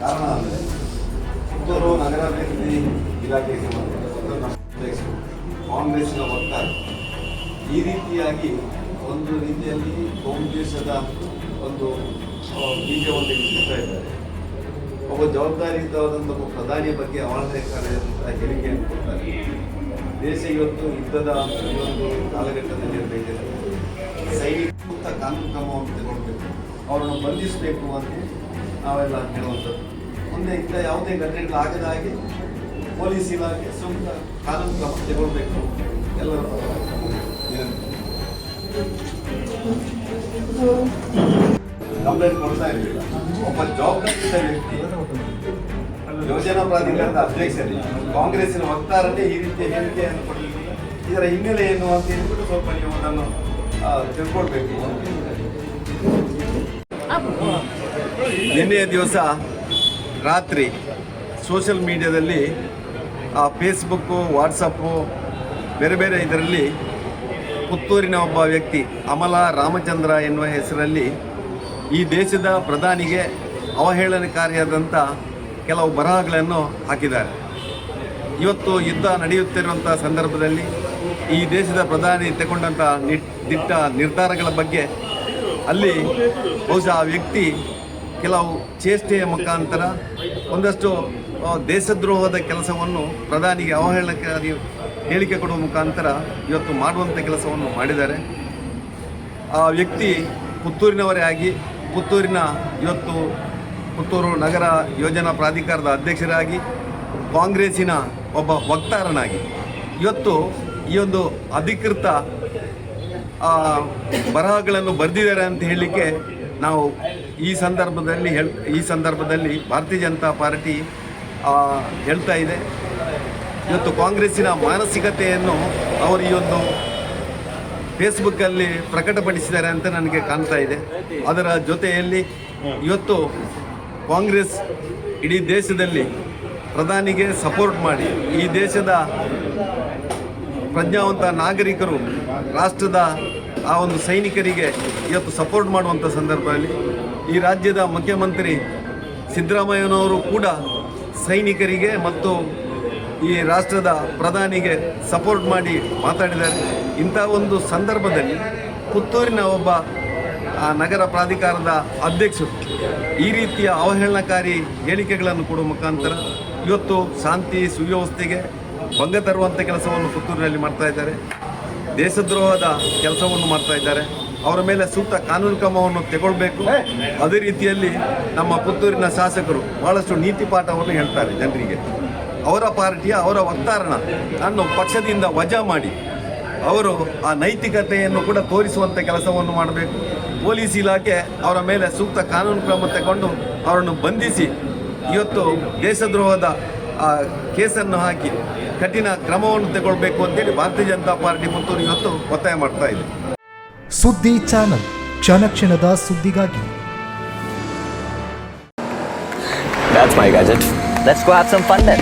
ಕಾರಣ ಅಂದರೆ ಪುತ್ತೂರು ನಗರಾಭಿವೃದ್ಧಿ ಇಲಾಖೆಗೆ ಸಂಬಂಧಪಟ್ಟ ಕಾಂಗ್ರೆಸ್ನ ವಕ್ತಾರ ಈ ರೀತಿಯಾಗಿ ಒಂದು ರೀತಿಯಲ್ಲಿ ಕಾಂಗ್ರೆಸ್ಸದ ಒಂದು ಬೀಜವನ್ನು ಇಡ್ತಾ ಇದ್ದಾರೆ ಒಬ್ಬ ಜವಾಬ್ದಾರಿಯುತವಾದಂಥ ಒಬ್ಬ ಪ್ರಧಾನಿ ಬಗ್ಗೆ ಹೇಳಿಕೆ ಹೇಳಿಕೆಯನ್ನು ಕೊಡ್ತಾರೆ ದೇಶ ಇವತ್ತು ಯುದ್ಧದ ಒಂದು ಕಾಲಘಟ್ಟದಲ್ಲಿ ಇರಬೇಕಿದೆ ಸೈನಿಕ ಕಾನೂನು ಕ್ರಮವನ್ನು ತಗೊಳ್ಬೇಕು ಅವರನ್ನು ಬಂಧಿಸಬೇಕು ಅಂತ ನಾವೆಲ್ಲ ಹೇಳುವಂಥದ್ದು. ಮುಂದೆ ಇಂಥ ಯಾವುದೇ ಘಟನೆಗಳು ಆಗದ ಹಾಗೆ ಪೊಲೀಸ್ ಇಲಾಖೆ ಸೂಕ್ತ ಕಾನೂನು ಕ್ರಮ ತಗೊಳ್ಬೇಕು. ಕಂಪ್ಲೇಂಟ್ ಕೊಡ್ತಾ ಇರಲಿಲ್ಲ ಒಬ್ಬ ಜವಾಬ್ದಾರಿಯುತ ವ್ಯಕ್ತಿ ಯೋಜನಾ ಪ್ರಾಧಿಕಾರದ ಅಧ್ಯಕ್ಷರಿ ಕಾಂಗ್ರೆಸ್ಸಿನ ವಕ್ತಾರನೇ ಈ ರೀತಿಯ ಹೇಳಿಕೆಯನ್ನು ಕೊಡಲಿಲ್ಲ ಇದರ ಹಿನ್ನೆಲೆ ಏನು ಅಂತ ಹೇಳ್ಬಿಟ್ಟು ಸ್ವಲ್ಪ ನೀವು ಅದನ್ನು ತಿಳ್ಕೊಳ್ಬೇಕು ನಿನ್ನೆಯ ದಿವಸ ರಾತ್ರಿ ಸೋಷಿಯಲ್ ಮೀಡಿಯಾದಲ್ಲಿ ಆ ಫೇಸ್ಬುಕ್ಕು ವಾಟ್ಸಪ್ಪು ಬೇರೆ ಬೇರೆ ಇದರಲ್ಲಿ ಪುತ್ತೂರಿನ ಒಬ್ಬ ವ್ಯಕ್ತಿ ಅಮಲ ರಾಮಚಂದ್ರ ಎನ್ನುವ ಹೆಸರಲ್ಲಿ ಈ ದೇಶದ ಪ್ರಧಾನಿಗೆ ಅವಹೇಳನಕಾರಿಯಾದಂಥ ಕೆಲವು ಬರಹಗಳನ್ನು ಹಾಕಿದ್ದಾರೆ. ಇವತ್ತು ಯುದ್ಧ ನಡೆಯುತ್ತಿರುವಂಥ ಸಂದರ್ಭದಲ್ಲಿ ಈ ದೇಶದ ಪ್ರಧಾನಿ ತಗೊಂಡಂಥ ನಿಟ್ ದಿಟ್ಟ ನಿರ್ಧಾರಗಳ ಬಗ್ಗೆ ಅಲ್ಲಿ ಬಹುಶಃ ಆ ವ್ಯಕ್ತಿ ಕೆಲವು ಚೇಷ್ಟೆಯ ಮುಖಾಂತರ ಒಂದಷ್ಟು ದೇಶದ್ರೋಹದ ಕೆಲಸವನ್ನು ಪ್ರಧಾನಿಗೆ ಅವಹೇಳನಕಾರಿ ಹೇಳಿಕೆ ಕೊಡುವ ಮುಖಾಂತರ ಇವತ್ತು ಮಾಡುವಂಥ ಕೆಲಸವನ್ನು ಮಾಡಿದ್ದಾರೆ. ಆ ವ್ಯಕ್ತಿ ಪುತ್ತೂರಿನವರೇ ಆಗಿ, ಪುತ್ತೂರಿನ ಇವತ್ತು ಪುತ್ತೂರು ನಗರ ಯೋಜನಾ ಪ್ರಾಧಿಕಾರದ ಅಧ್ಯಕ್ಷರಾಗಿ, ಕಾಂಗ್ರೆಸ್ಸಿನ ಒಬ್ಬ ವಕ್ತಾರನಾಗಿ. ಇವತ್ತು ಈ ಒಂದು ಅಧಿಕೃತ ಬರಹಗಳನ್ನು ಬರೆದಿದ್ದಾರೆ ಅಂತ ಹೇಳಲಿಕ್ಕೆ ನಾವು ಈ ಸಂದರ್ಭದಲ್ಲಿ ಹೇಳ್, ಈ ಸಂದರ್ಭದಲ್ಲಿ ಭಾರತೀಯ ಜನತಾ ಪಾರ್ಟಿ ಹೇಳ್ತಾ ಇದೆ. ಇವತ್ತು ಕಾಂಗ್ರೆಸ್ಸಿನ ಮಾನಸಿಕತೆಯನ್ನು ಅವರು ಈ ಒಂದು ಫೇಸ್ಬುಕ್ಕಲ್ಲಿ ಪ್ರಕಟಪಡಿಸಿದ್ದಾರೆ ಅಂತ ನನಗೆ ಕಾಣ್ತಾ ಇದೆ. ಅದರ ಜೊತೆಯಲ್ಲಿ ಇವತ್ತು ಕಾಂಗ್ರೆಸ್ ಇಡೀ ದೇಶದಲ್ಲಿ ಪ್ರಧಾನಿಗೆ ಸಪೋರ್ಟ್ ಮಾಡಿ, ಈ ದೇಶದ ಪ್ರಜ್ಞಾವಂತ ನಾಗರಿಕರು, ರಾಷ್ಟ್ರದ ಆ ಒಂದು ಸೈನಿಕರಿಗೆ ಇವತ್ತು ಸಪೋರ್ಟ್ ಮಾಡುವಂಥ ಸಂದರ್ಭದಲ್ಲಿ ಈ ರಾಜ್ಯದ ಮುಖ್ಯಮಂತ್ರಿ ಸಿದ್ದರಾಮಯ್ಯನವರು ಕೂಡ ಸೈನಿಕರಿಗೆ ಮತ್ತು ಈ ರಾಷ್ಟ್ರದ ಪ್ರಧಾನಿಗೆ ಸಪೋರ್ಟ್ ಮಾಡಿ ಮಾತಾಡಿದ್ದಾರೆ. ಇಂಥ ಒಂದು ಸಂದರ್ಭದಲ್ಲಿ ಪುತ್ತೂರಿನ ಒಬ್ಬ ನಗರ ಪ್ರಾಧಿಕಾರದ ಅಧ್ಯಕ್ಷರು ಈ ರೀತಿಯ ಅವಹೇಳನಕಾರಿ ಹೇಳಿಕೆಗಳನ್ನು ಕೊಡುವ ಮುಖಾಂತರ ಇವತ್ತು ಶಾಂತಿ ಸುವ್ಯವಸ್ಥೆಗೆ ಭಂಗ ತರುವಂಥ ಕೆಲಸವನ್ನು ಪುತ್ತೂರಿನಲ್ಲಿ ಮಾಡ್ತಾ ಇದ್ದಾರೆ. ದೇಶದ್ರೋಹದ ಕೆಲಸವನ್ನು ಮಾಡ್ತಾ ಇದ್ದಾರೆ. ಅವರ ಮೇಲೆ ಸೂಕ್ತ ಕಾನೂನು ಕ್ರಮವನ್ನು ತಗೊಳ್ಬೇಕು. ಅದೇ ರೀತಿಯಲ್ಲಿ ನಮ್ಮ ಪುತ್ತೂರಿನ ಶಾಸಕರು ಬಹಳಷ್ಟು ನೀತಿ ಪಾಠವನ್ನು ಹೇಳ್ತಾರೆ ಜನರಿಗೆ. ಅವರ ಪಾರ್ಟಿಯ ಅವರ ವಕ್ತಾರನ ನಾನು ಪಕ್ಷದಿಂದ ವಜಾ ಮಾಡಿ ಅವರು ಆ ನೈತಿಕತೆಯನ್ನು ಕೂಡ ತೋರಿಸುವಂಥ ಕೆಲಸವನ್ನು ಮಾಡಬೇಕು. ಪೊಲೀಸ್ ಇಲಾಖೆ ಅವರ ಮೇಲೆ ಸೂಕ್ತ ಕಾನೂನು ಕ್ರಮ ತಗೊಂಡು ಅವರನ್ನು ಬಂಧಿಸಿ ಇವತ್ತು ದೇಶದ್ರೋಹದ ಆ, ಕೇಸನ್ನು ಹಾಕಿ ಕಠಿಣ ಕ್ರಮವನ್ನು ತಗೊಳ್ಬೇಕು ಅಂತೇಳಿ ಭಾರತೀಯ ಜನತಾ ಪಾರ್ಟಿ ಪುತ್ತೂರು ಇವತ್ತು ಒತ್ತಾಯ ಮಾಡ್ತಾ ಇದೆ. ಸುದ್ದಿ ಚಾನಲ್ ಕ್ಷಣ ಕ್ಷಣದ ಸುದ್ದಿಗಾಗಿ That's my gadget. Let's go have some fun then.